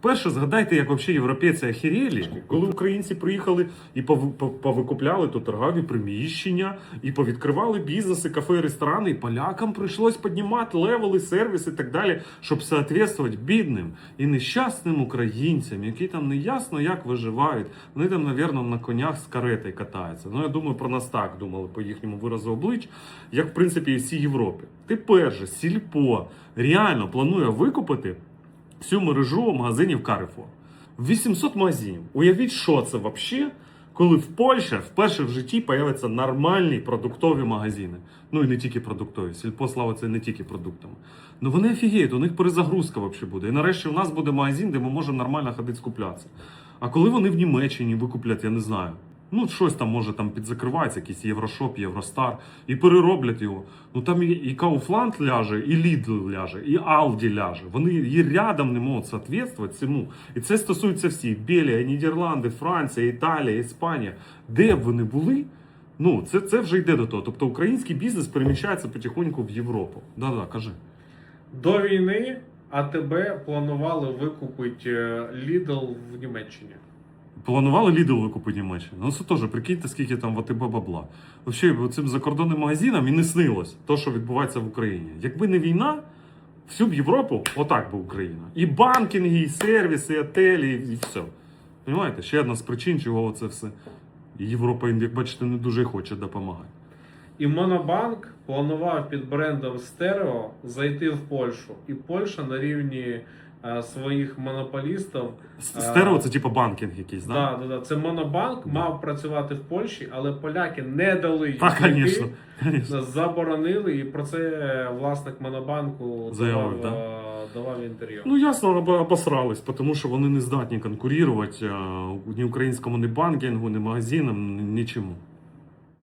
Перше, згадайте, як взагалі європейці охерєлі, коли українці приїхали і пов- пов- повикупляли тут торгові приміщення, і повідкривали бізнеси, кафе, ресторани, і полякам прийшлось піднімати левели, сервіс і так далі, щоб соответствувати бідним і нещасним українцям, які там не ясно як виживають. Вони там, навірно, на конях з каретою катаються. Ну, я думаю, про нас так думали по їхньому виразу облич, як в принципі і всій Європі. Тепер же сільпо реально планує викупити всю мережу магазинів Carrefour. 800 магазинів. Уявіть, що це взагалі, коли в Польщі вперше в житті появляться нормальні продуктові магазини. Ну і не тільки продуктові. Сільпо славиться не тільки продуктами. Ну вони офігіють, у них перезагрузка взагалі буде. І нарешті у нас буде магазин, де ми можемо нормально ходити скуплятися. А коли вони в Німеччині викуплять, я не знаю. Ну, щось там може там підзакривається, якийсь Єврошоп, Євростар, і перероблять його. Ну там і, і Kaufland ляже, і Lidl ляже, і Aldi ляже. Вони і рядом не можуть соответствувати цьому. І це стосується всіх: Белія, Нідерланди, Франція, Італія, Іспанія. Де б вони були? Ну, це, це вже йде до того. Тобто український бізнес переміщається потихоньку в Європу. Да-да, кажи. До війни АТБ планували викупити е, Lidl в Німеччині. Планували Lidl викупити Німеччину. Ну це теж прикиньте, скільки там в АТБ бабла. Взагалі, цим закордонним магазинам і не снилось то, що відбувається в Україні. Якби не війна, всю б Європу отак би Україна. І банкінги, і сервіси, і отелі, і все. Понимаєте? Ще одна з причин, чого це все. Європа, як бачите, не дуже хоче допомагати. І Монобанк планував під брендом Стерео зайти в Польщу. І Польща на рівні своїх монополістів. С- Стерео це типу банкінг якийсь, да? Да, да, да. Це Монобанк мав працювати в Польщі, але поляки не дали їм Так, звісно. Заборонили, і про це е, власник Монобанку Заявив, давав, е, давав інтерв'ю. Ну, ясно, об- обосрались, тому що вони не здатні конкурувати е, ні українському, ні банкінгу, ні магазинам, ні- нічому.